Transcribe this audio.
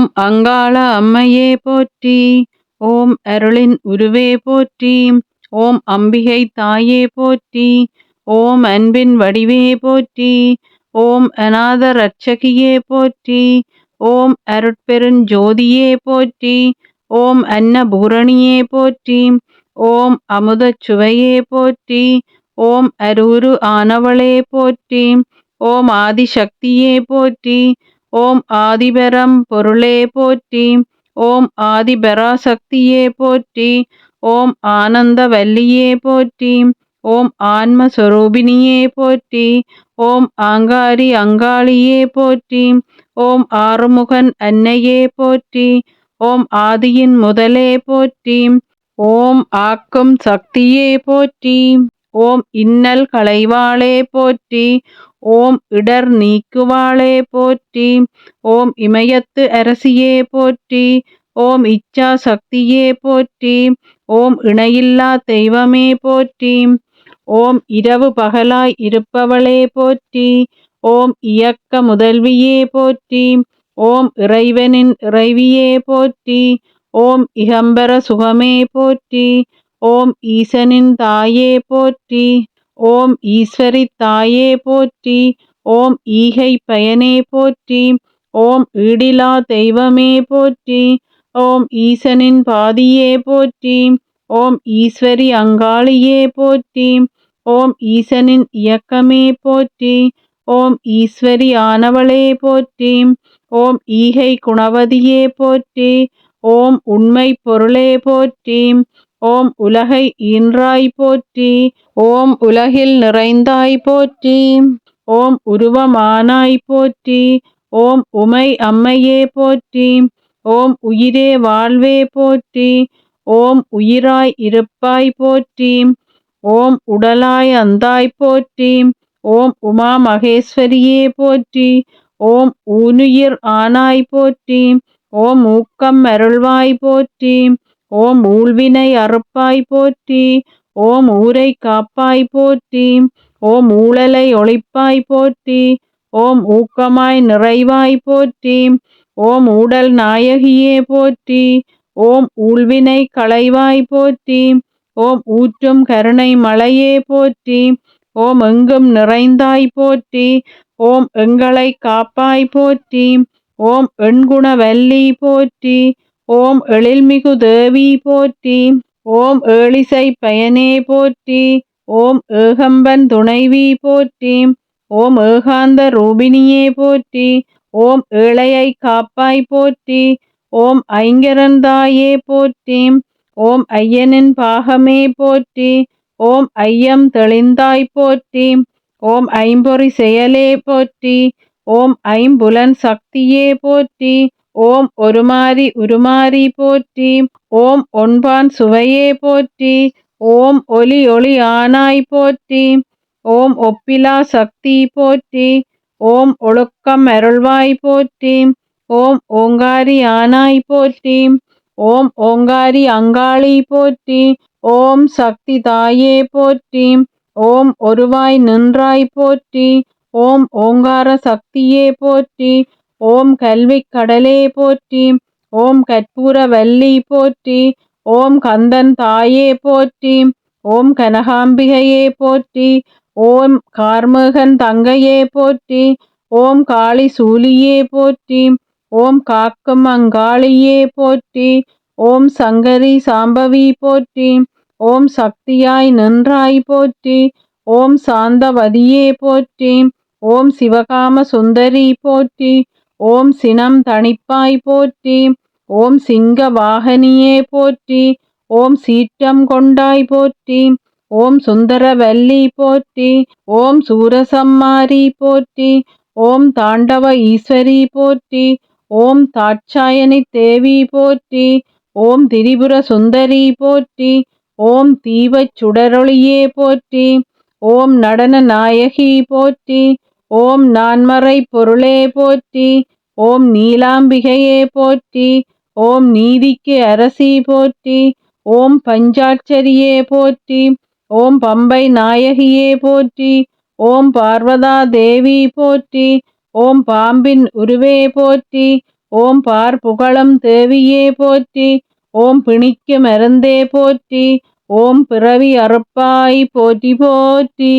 ஓம் அங்காள அம்மையே போற்றி. ஓம் அருளின் உருவே போற்றி. ஓம் அம்பிகை தாயே போற்றி. ஓம் அன்பின் வடிவே போற்றி. ஓம் அநாத ரட்சகியே போற்றி. ஓம் அருட்பெருஞ்சோதியே போற்றி. ஓம் அன்னபூரணியே போற்றி. ஓம் அமுதச் சுவையே போற்றி. ஓம் அரூரு ஆனவளே போற்றி. ஓம் ஆதிசக்தியே போற்றி. ஓம் ஆதிபரம் பொருளே போற்றி. ஓம் ஆதிபராசக்தியே போற்றி. ஓம் ஆனந்தவல்லியே போற்றி. ஓம் ஆன்மஸ்வரூபிணியே போற்றி. ஓம் ஆங்காரி அங்காளியே போற்றி. ஓம் ஆறுமுகன் அன்னையே போற்றி. ஓம் ஆதியின் முதலே போற்றி. ஓம் ஆக்கும் சக்தியே போற்றி. ஓம் இன்னல் கலைவாளே போற்றி. ஓம் இடர் நீக்குவாளே போற்றி ஓம் இமயத்து அரசியே போற்றி ஓம் இச்சா சக்தியே போற்றி ஓம் இணையில்லா தெய்வமே போற்றி ஓம் இரவு பகலாய் இருப்பவளே போற்றி ஓம் இயக்க முதல்வியே போற்றி ஓம் இறைவனின் இறைவியே போற்றி ஓம் இகம்பர சுகமே போற்றி ஓம் ஈசனின் தாயே போற்றி ஓம் ஈஸ்வரி தாயே போற்றி ஓம் ஈகை பயனே போற்றி ஓம் ஈடிலா தெய்வமே போற்றி ஓம் ஈசனின் பாதியே போற்றி ஓம் ஈஸ்வரி அங்காளியே போற்றி ஓம் ஈசனின் இயக்கமே போற்றி ஓம் ஈஸ்வரி ஆனவளே போற்றி ஓம் ஈகை குணவதியே போற்றி ஓம் உண்மை பொருளே போற்றி ஓம் உலகை இன்றாய் போற்றி ஓம் உலகில் நிறைந்தாய் போற்றி ஓம் உருவமானாய் போற்றி ஓம் உமை அம்மையே போற்றி ஓம் உயிரே வாழ்வே போற்றி ஓம் உயிராய் இருப்பாய் போற்றி ஓம் உடலாய் அந்தாய் போற்றி ஓம் உமா மகேஸ்வரியே போற்றி ஓம் ஊனுயிர் ஆனாய் போற்றி ஓம் ஊக்கம் அருள்வாய் போற்றி ஓம் ஊழ்வினை அறுப்பாய் போற்றி ஓம் ஊரை காப்பாய் போற்றி ஓம் ஊழலை ஒழிப்பாய் போற்றி ஓம் ஊக்கமாய் நிறைவாய் போற்றி ஓம் ஊடல் நாயகியே போற்றி ஓம் ஊழ்வினை களைவாய் போற்றி ஓம் ஊற்றும் கருணை மலையே போற்றி ஓம் எங்கும் நிறைந்தாய் போற்றி ஓம் எங்களை காப்பாய் போற்றி ஓம் எண்குணவல்லி போற்றி ஓம் எழில்மிகு தேவி போற்றி ஓம் ஏழிசை பயனே போற்றி ஓம் ஏகம்பன் துணைவி போற்றி ஓம் ஏகாந்த ரூபினியே போற்றி ஓம் ஏழையை காப்பாய் போற்றி ஓம் ஐங்கரந்தாயே போற்றி ஓம் ஐயனின் பாகமே போற்றி ஓம் ஐயம் தெளிந்தாய் போற்றி ஓம் ஐம்பொறி செயலே போற்றி ஓம் ஐம்புலன் சக்தியே போற்றி ஓம் ஒருமாறி உருமாறி போற்றி ஓம் ஒன்பான் சுவையே போற்றி ஓம் ஒலி ஒளி ஆனாய் போற்றி ஓம் ஒப்பிலா சக்தி போற்றி ஓம் ஒழுக்கம் அருள்வாய் போற்றி ஓம் ஓங்காரி ஆனாய் போற்றி ஓம் ஓங்காரி அங்காளி போற்றி ஓம் சக்தி தாயே போற்றி ஓம் ஒருவாய் நின்றாய் போற்றி ஓம் ஓங்கார சக்தியே போற்றி ஓம் கல்வி கடலே போற்றி ஓம் கற்பூர வல்லி போற்றி ஓம் கந்தன் தாயே போற்றி ஓம் கனகாம்பிகையே போற்றி ஓம் கார்மகன் தங்கையே போற்றி ஓம் காளி சூலியே போற்றி ஓம் காக்கும் அங்காளியே போற்றி ஓம் சங்கரி சாம்பவி போற்றி ஓம் சக்தியாய் நின்றாய் போற்றி ஓம் சாந்தவதியே போற்றி ஓம் சிவகாம சுந்தரி போற்றி ஓம் சினம் தணிப்பாய் போற்றி ஓம் சிங்க வாகனியே போற்றி ஓம் சீற்றம் கொண்டாய் போற்றி ஓம் சுந்தரவல்லி போற்றி ஓம் சூரசம்மாரி போற்றி ஓம் தாண்டவ ஈஸ்வரி போற்றி ஓம் தாட்சாயணி தேவி போற்றி ஓம் திரிபுர சுந்தரி போற்றி ஓம் தீபச் சுடரொளியே போற்றி ஓம் நடன நாயகி போற்றி ஓம் நான்மறை பொருளே போற்றி ஓம் நீலாம்பிகையே போற்றி ஓம் நீதிக்கு அரசி போற்றி ஓம் பஞ்சாட்சரியே போற்றி ஓம் பம்பை நாயகியே போற்றி ஓம் பார்வதா தேவி போற்றி ஓம் பாம்பின் உருவே போற்றி ஓம் பார் புகழம் தேவியே போற்றி ஓம் பிணிக்கு மருந்தே போற்றி ஓம் பிறவி அறுப்பாய் போற்றி போற்றி.